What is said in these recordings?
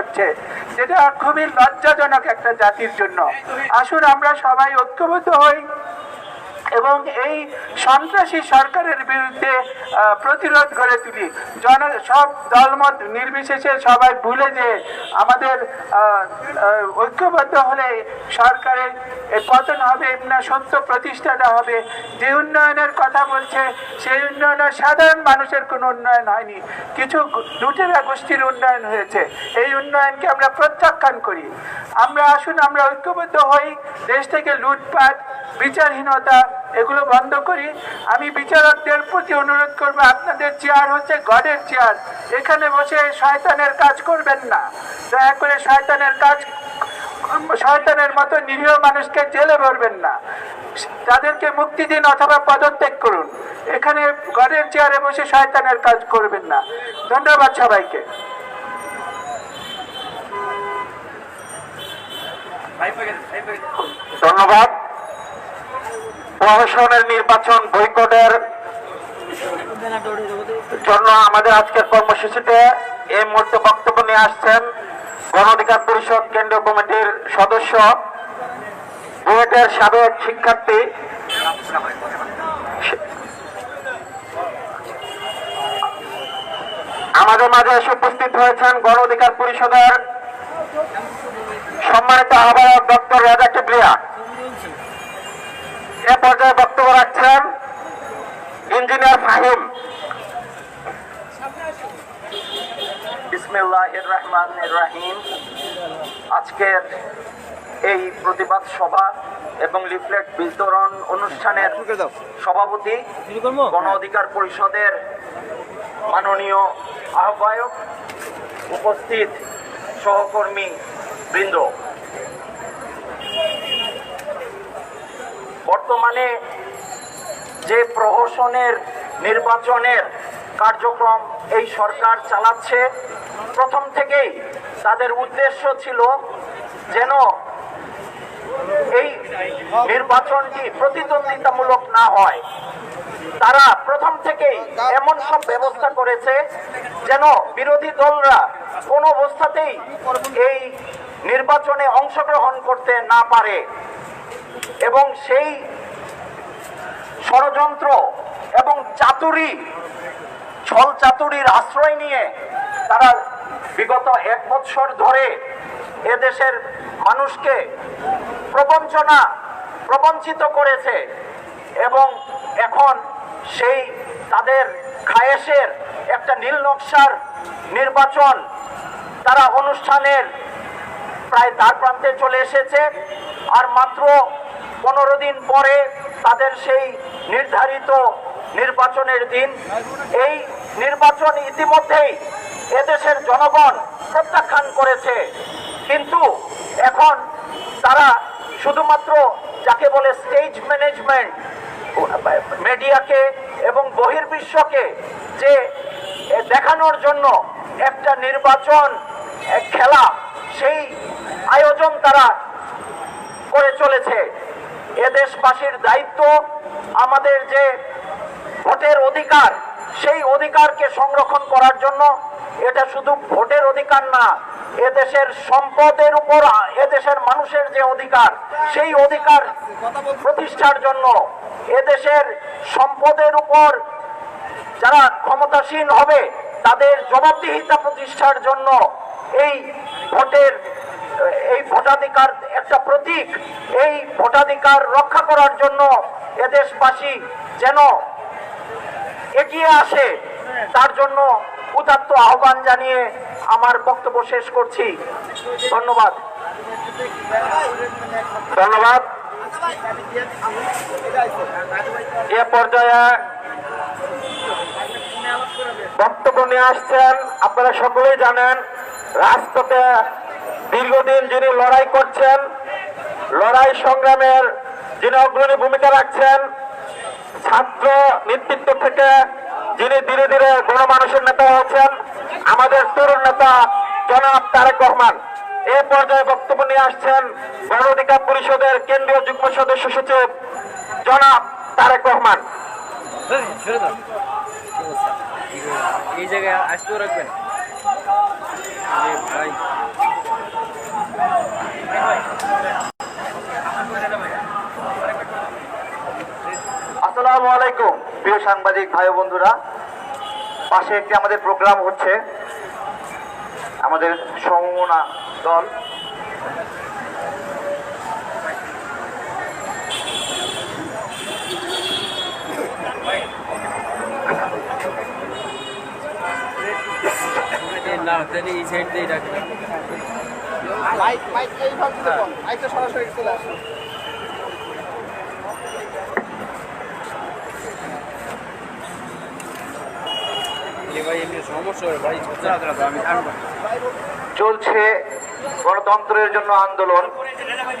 করছে যেটা খুবই লজ্জাজনক একটা জাতির জন্য। আসুন আমরা সবাই ঐক্যবদ্ধ হই। এবং এই সন্ত্রাসী সরকারের বিরুদ্ধে প্রতিরোধ গড়ে তুলি। জন, সব দলমত নির্বিশেষে সবাই ভুলে যে আমাদের ঐক্যবদ্ধ হলে সরকারের পতন হবে না, সত্য প্রতিষ্ঠাটা হবে। যে উন্নয়নের কথা বলছে, সেই উন্নয়নে সাধারণ মানুষের কোনো উন্নয়ন হয়নি। কিছু লুটেরা গোষ্ঠীর উন্নয়ন হয়েছে। এই উন্নয়নকে আমরা প্রত্যাখ্যান করি। আমরা আসুন, আমরা ঐক্যবদ্ধ হই। দেশ থেকে লুটপাট, বিচারহীনতা এগুলো বন্ধ করি। আমি বিচারকদের প্রতি অনুরোধ করব, আপনাদের চেয়ার হচ্ছে গডের চেয়ার এখানে বসে শয়তানের কাজ করবেন না। দয়া করে শয়তানের কাজ, শয়তানের মতো নিরীহ মানুষকে জেলে ভরবেন না। তাদেরকে মুক্তি দিন অথবা পদত্যাগ করুন। এখানে গডের চেয়ারে বসে শয়তানের কাজ করবেন না। ধন্যবাদ সবাইকে। ধন্যবাদ। প্রশাসনের নির্বাচন বৈকটের জন্য আমাদের আজকের কর্মসূচিতে এই মুহূর্তে বক্তব্য নিয়ে আসছেন গণ অধিকার পরিষদ কেন্দ্রীয় কমিটির সদস্য, বুয়েটের সাবেক শিক্ষার্থী, আমাদের মাঝে এসে উপস্থিত হয়েছেন গণ অধিকার পরিষদের সম্মানিত আহ্বায়ক ডক্টর রাজা কিবরিয়া। এ পর্যায়ে বক্তব্য রাখছেন ইঞ্জিনিয়ার ফাহিম। বিসমিল্লাহির রহমানির রহিম। আজকের এই প্রতিবাদ সভা এবং লিফলেট বিতরণ অনুষ্ঠানের সভাপতি গণ অধিকার পরিষদের মাননীয় আহ্বায়ক উপস্থিত সহকর্মী বৃন্দ। বর্তমানে যে প্রহসনের নির্বাচনের কার্যক্রম এই সরকার চালাচ্ছে, প্রথম থেকেই তাদের উদ্দেশ্য ছিল যেন এই নির্বাচনটি প্রতিদ্বন্দ্বিতামূলক না হয়। তারা প্রথম থেকেই এমন সব ব্যবস্থা করেছে যেন বিরোধী দলরা কোনো অবস্থাতেই এই নির্বাচনে অংশগ্রহণ করতে না পারে। এবং সেই ষড়যন্ত্র এবং চাতুরি, ছল চাতুরির আশ্রয় নিয়ে তারা বিগত এক বৎসর ধরে এদেশের মানুষকে প্রবঞ্চনা, প্রবঞ্চিত করেছে এবং এখন সেই তাদের খায়েশের একটা নীল নকশার নির্বাচন তারা অনুষ্ঠানের প্রায় দ্বার প্রান্তে চলে এসেছে। আর মাত্র পনেরো দিন পরে তাদের সেই নির্ধারিত নির্বাচনের দিন। এই নির্বাচন ইতিমধ্যেই এদেশের জনগণ প্রত্যাখ্যান করেছে। কিন্তু এখন তারা শুধুমাত্র যাকে বলে স্টেজ ম্যানেজমেন্ট মিডিয়াকে এবং বহির্বিশ্বকে যে দেখানোর জন্য একটা নির্বাচন খেলা, সেই আয়োজন তারা করে চলেছে। এ দেশবাসীর দায়িত্ব আমাদের যে ভোটের অধিকার, সেই অধিকারকে সংরক্ষণ করার জন্য এটা শুধু ভোটের অধিকার না এদেশের সম্পদের উপর এদেশের মানুষের যে অধিকার, সেই অধিকার প্রতিষ্ঠার জন্য এদেশের সম্পদের উপর যারা ক্ষমতাসীন হবে, তাদের জবাবদিহিতা প্রতিষ্ঠার জন্য এই ভোটের, এই ভোটাধিকার একটা প্রতীক এই ভোটাধিকার রক্ষা করার জন্য এদেশবাসী যেন এগিয়ে আসে, তার জন্য উদাত্ত আহ্বান জানিয়ে আমার বক্তব্য শেষ করছি। ধন্যবাদ। ধন্যবাদ। এ পর্যায়ে বক্তব্য নিয়ে আসছেন, আপনারা সকলেই জানেন, রাজপথে দীর্ঘদিন যিনি লড়াই করছেন, লড়াই সংগ্রামের যিনি অগ্রণী ভূমিকা রাখছেন, ছাত্র নেতৃত্ব থেকে যিনি ধীরে ধীরে গণমানুষের নেতা হচ্ছেন আমাদের তরুণ নেতা জনাব তারেক রহমান। এই পর্যায়ে বক্তব্য নিয়ে আসছেন গণ অধিকার পরিষদের কেন্দ্রীয় যুগ্ম সদস্য সচিব জনাব তারেক রহমান। এই জায়গায় আসতেও রাখবেন। আসসালামু আলাইকুম, প্রিয় সাংবাদিক ভাই বন্ধুরা। পাশে একটি আমাদের প্রোগ্রাম হচ্ছে, আমাদের সমনা দল। না, তাহলে এই সাইড দিয়ে রাখলাম মাইক মাইক এইভাবে দেখুন মাইকটা সরাসরি চলে আসে এ ভাই এমনি সমস্যা হয় চলছে গণতন্ত্রের জন্য আন্দোলন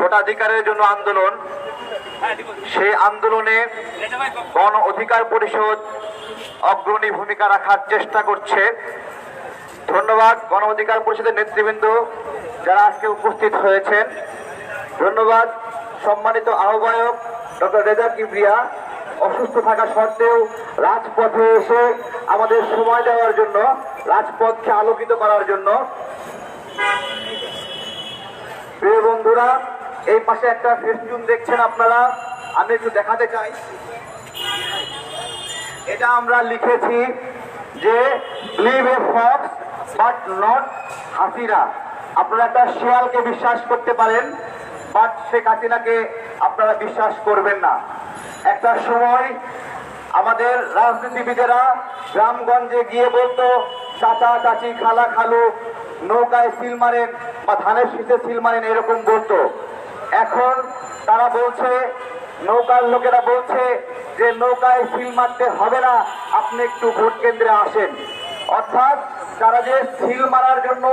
ভোটাধিকারের জন্য আন্দোলন। সেই আন্দোলনে গণ অধিকার পরিষদ অগ্রণী ভূমিকা রাখার চেষ্টা করছে। ধন্যবাদ গণ অধিকার পরিষদের নেতৃবৃন্দ। যারা আজকে উপস্থিত হয়েছেন, ধন্যবাদ। সম্মানিত আহ্বায়ক ডক্টর রেজা কিবরিয়া, অসুস্থ থাকা সত্ত্বেও রাজপথে এসে আমাদের সময় দেওয়ার জন্য, রাজপথকে আলোকিত করার জন্য। প্রিয় বন্ধুরা, এই পাশে একটা ফেস্টুন দেখছেন আপনারা, আমি একটু দেখাতে চাই। এটা আমরা লিখেছি যে live a fox but not Hasina আপনারা একটা শিয়ালকে বিশ্বাস করতে পারেন বাট শেখ হাসিনাকে আপনারা বিশ্বাস করবেন না। একটা সময় আমাদের রাজনীতিবিদেরা গ্রামগঞ্জে গিয়ে বলতো, চাচা, চাচি, খালা, খালু, নৌকায় সিল মারেন বা ধানের শীতে সিল মারেন, এরকম বলতো। এখন তারা বলছে, নৌকার লোকেরা বলছে যে, নৌকায় সিল মারতে হবে না, আপনি একটু ভোট কেন্দ্রে আসেন। অর্থাৎ তারা যে সিল মারার জন্য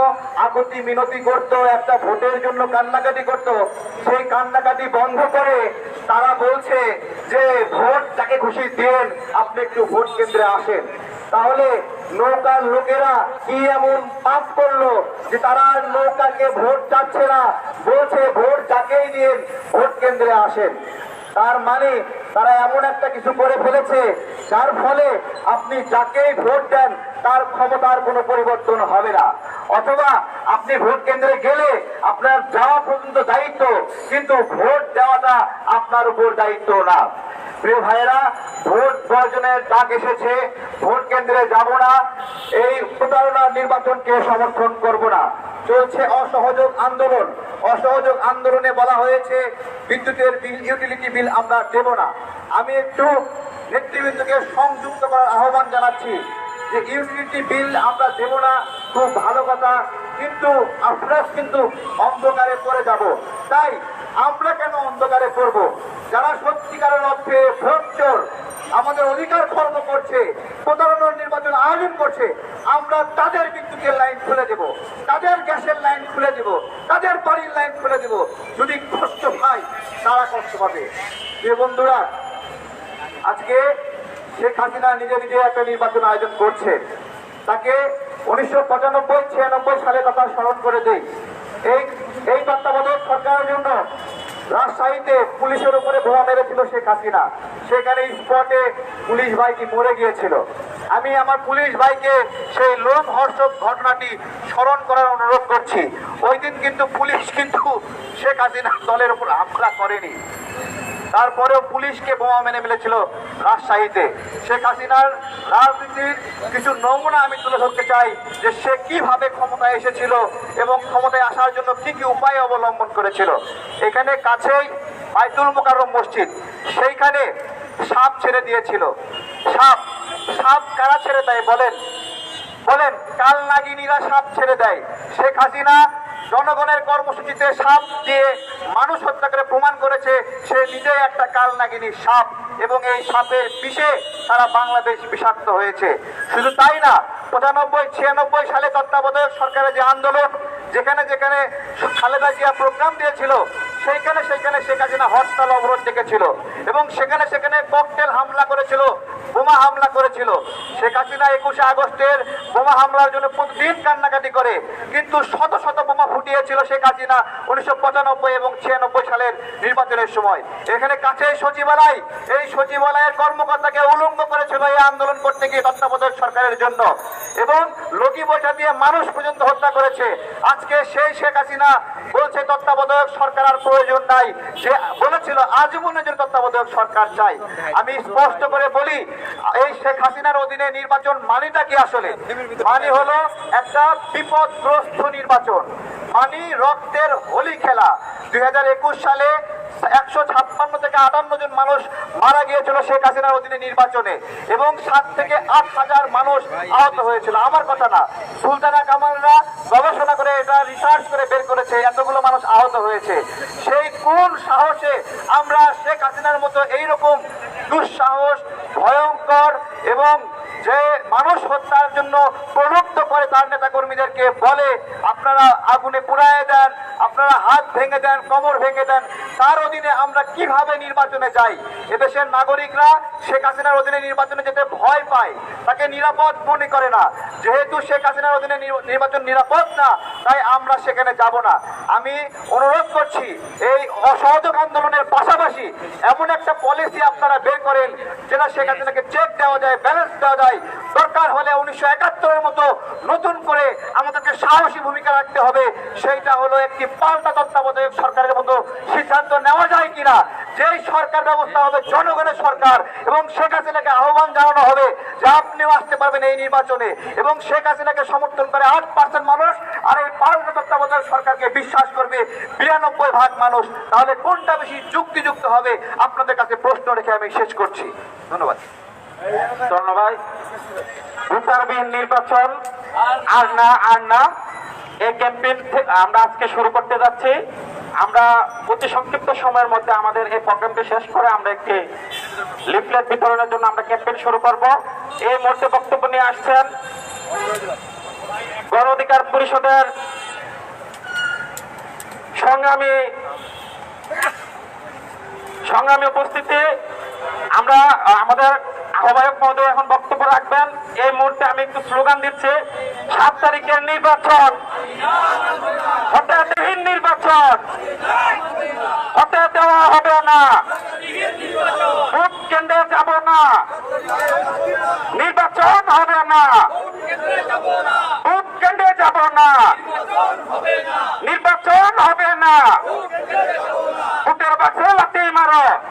আকতি মিনতি করত, একটা ভোটের জন্য কান্নাকাটি করত, সেই কান্নাকাটি বন্ধ করে তারা বলছে যে ভোট যাকে খুশি দেন, আপনি একটু ভোট কেন্দ্রে আসেন। তাহলে নৌকার লোকেরা কি এমন পাপ করল যে তারা নৌকাকে ভোট চাচ্ছে না, বলছে ভোট যাকেই দিন, ভোট কেন্দ্রে আসেন। তার মানে তারা এমন একটা কিছু করে ফেলেছে, যার ফলে আপনি যাকেই ভোট দেন তার ক্ষমতার কোনো পরিবর্তন হবে না। অথবা আপনি ভোট কেন্দ্রে গেলে আপনার যাওয়া পর্যন্ত দায়িত্ব, কিন্তু ভোট দেওয়াটা আপনার উপর দায়িত্ব না। প্রিয় ভাইয়েরা, ভোট বর্জনের ডাক এসেছে, ভোট কেন্দ্রে যাব না, এই প্রতারণার নির্বাচনকে সমর্থন করব না। চলছে অসহযোগ আন্দোলন। অসহযোগ আন্দোলনে বলা হয়েছে, বিদ্যুতের বিল, ইউটিলিটি বিল আমরা দেব না। আমি একটু নেতৃবৃন্দকে সংযুক্ত করার আহ্বান জানাচ্ছি। যে ইউটিলিটি বিল আমরা দেব না, খুব ভালো কথা, কিন্তু আপনারা কিন্তু অন্ধকারে পড়ে যাব। তাই আমরা কেন অন্ধকারে পড়ব? যারা সত্যিকারের অর্থে ভোট চোর আমাদের অধিকার খর্ব করছে, প্রতারণার নির্বাচন আয়োজন করছে, আমরা তাদের বিদ্যুতের লাইন খুলে দেব, তাদের গ্যাসের লাইন খুলে দেব, তাদের বাড়ির লাইন খুলে দেব। যদি কষ্ট পায়, তারা কষ্ট পাবে। যে বন্ধুরা, আজকে শেখ হাসিনা নিজে নিজে একটা নির্বাচন আয়োজন করছে। তাকে উনিশশো পঁচানব্বই, ছিয়ানব্বই সালে কথা স্মরণ করে দেই। এই এই তত্ত্বাবধায়ক সরকারের জন্য রাজশাহীতে পুলিশের উপরে বোমা মেরেছিল শেখ হাসিনা। সেখানে স্পটে পুলিশ ভাইটি মরে গিয়েছিল। আমি আমার পুলিশ ভাইকে সেই লোম হর্ষক ঘটনাটি স্মরণ করার অনুরোধ করছি। ওই দিন কিন্তু পুলিশ কিন্তু শেখ হাসিনা দলের উপর হামলা করেনি। তারপরেও পুলিশকে বোমা মেনে মেলেছিল রাজশাহীতে। শেখ হাসিনার রাজনীতির কিছু নমুনা আমি তুলে ধরতে চাই যে সে কীভাবে ক্ষমতায় এসেছিল এবং ক্ষমতায় আসার জন্য কি কি উপায় অবলম্বন করেছিল। এখানে কাছেই বাইতুল মোকাররম মসজিদ, সেইখানে সাপ ছেড়ে দিয়েছিল। সাপ সাপ কারা ছেড়ে দেয় বলেন? বলেন কাল নাগিনীরা সাপ ছেড়ে দেয়। শেখ হাসিনা জনগণের কর্মসূচিতে সাপ দিয়ে মানুষ হত্যা করে প্রমাণ করেছে, সে নিজে একটা কাল নাগিনী সাপ এবং এই সাপের বিষে সারা বাংলাদেশ বিষাক্ত হয়েছে। শুধু তাই না পঁচানব্বই, ছিয়ানব্বই সালে তত্ত্বাবধায়ক সরকারের যে আন্দোলন, যেখানে যেখানে খালেদা জিয়া প্রোগ্রাম দিয়েছিল, সেইখানে সেইখানে শেখ হাসিনা হরতাল অবরোধ ডেকেছিল এবং সেখানে সেখানে ককটেল হামলা করেছিল, বোমা হামলা করেছিল। শেখ হাসিনা একুশে আগস্টের বোমা হামলার জন্য প্রতিদিন কান্নাকাটি করে, কিন্তু শত শত বোমা ফুটিয়েছিল শেখ হাসিনা উনিশশো পঁচানব্বই এবং ছিয়ানব্বই সালের নির্বাচনের সময়। এখানে কাছে সচিবালয়, এই সচিবালয়ের কর্মকর্তাকে উলঙ্গ করেছিল এই আন্দোলন করতে গিয়ে তত্ত্বাবধায়ক সরকারের জন্য। এবং লগি বৈঠা দিয়ে মানুষ পর্যন্ত হত্যা করেছে। আজকে সেই শেখ হাসিনা বলছে, তত্ত্বাবধায়ক সরকার আর প্রয়োজন নাই। সে বলেছিল আজীবনের জন্য তত্ত্বাবধায়ক সরকার চাই। আমি স্পষ্ট করে বলি, এই শেখ হাসিনার অধীনে নির্বাচন মানিটা কি আসলে? মানে হলো একটা বিপদগ্রস্ত নির্বাচন। মানি রক্তের হোলি খেলা। দুই সালে একশো ছাপ্পান্ন থেকে আটান্ন জন মানুষ মারা গিয়েছিল শেখ হাসিনার অধীনে নির্বাচনে এবং সাত থেকে আট হাজার মানুষ আহত হয়েছিল। আমার কথা না। সুলতানা কামালরা গবেষণা করে এটা রিসার্চ করে বের করেছে এতগুলো মানুষ আহত হয়েছে। সেই কোন সাহসে আমরা শেখ হাসিনার মতো এইরকম দুঃসাহস, ভয়ঙ্কর এবং যে মানুষ হত্যার জন্য প্রলুব্ধ করে তার নেতা কর্মীদেরকে বলে, আপনারা আগুনে পুড়ায় দেন, আপনারা হাত ভেঙে দেন কোমর ভেঙে দেন, তার অধীনে আমরা কীভাবে নির্বাচনে যাই? এদেশের নাগরিকরা শেখ হাসিনার অধীনে নির্বাচনে যেতে ভয় পায়, তাকে নিরাপদ মনে করে না। যেহেতু শেখ হাসিনার অধীনে নির্বাচন নিরাপদ না, তাই আমরা সেখানে যাব না। আমি অনুরোধ করছি, এই অসহযোগ আন্দোলনের পাশাপাশি এমন একটা পলিসি আপনারা বের করেন, যেটা শেখ হাসিনাকে চেক দেওয়া যায় ব্যালেন্স দেওয়া যায়। দরকার হলে উনিশশো একাত্তরের মতো নতুন করে আমাদেরকে সাহসী ভূমিকা রাখতে হবে। সেইটা হলো একটি পাল্টা তত্ত্বাবধায়ক সরকারের মতো সিদ্ধান্ত নেওয়া যায় কিনা। যেই সরকার ব্যবস্থা হবে জনগণের সরকার এবং শেখ হাসিনাকে আহ্বান জানানো হবে যে আপনিও আসতে পারবেন এই নির্বাচনে এবং শেখ হাসিনাকে সমর্থন করে আট পার্সেন্ট মানুষ আর এই পাল্টা তত্ত্বাবধায়ক সরকারকে বিশ্বাস করবে বিরানব্বই ভাগ মানুষ। তাহলে কোনটা বেশি যুক্তিযুক্ত হবে? আপনাদের কাছে প্রশ্ন রেখে আমি শেষ করছি। ধন্যবাদ। ধন্যবাদ। নির্বাচন আর না আর না এই ক্যাম্পেইন আমরা আজকে শুরু করতে যাচ্ছি। আমরা অতি সংক্ষিপ্ত সময়ের মধ্যে আমাদের এই প্রোগ্রামটি শেষ করে আমরা একটি লিফলেট বিতরণের জন্য আমরা ক্যাম্পেইন শুরু করব। এই মুহূর্তে বক্তব্য নিয়ে আসছেন গণ অধিকার পরিষদের সংগ্রামী সংগ্রামী উপস্থিতি। আমরা, আমাদের আহ্বায়ক মহোদয় এখন বক্তব্য রাখবেন। এই মুহূর্তে আমি একটু স্লোগান দিচ্ছি, সাত তারিখের নির্বাচন। হতাহতহীন নির্বাচন। হতে দেওয়া হবে না। ভোট কেন্দ্রে যাব না। নির্বাচন হবে না। ভোট কেন্দ্রে যাব না। নির্বাচন হবে না। ভোটের বাক্সে লাথি মারো।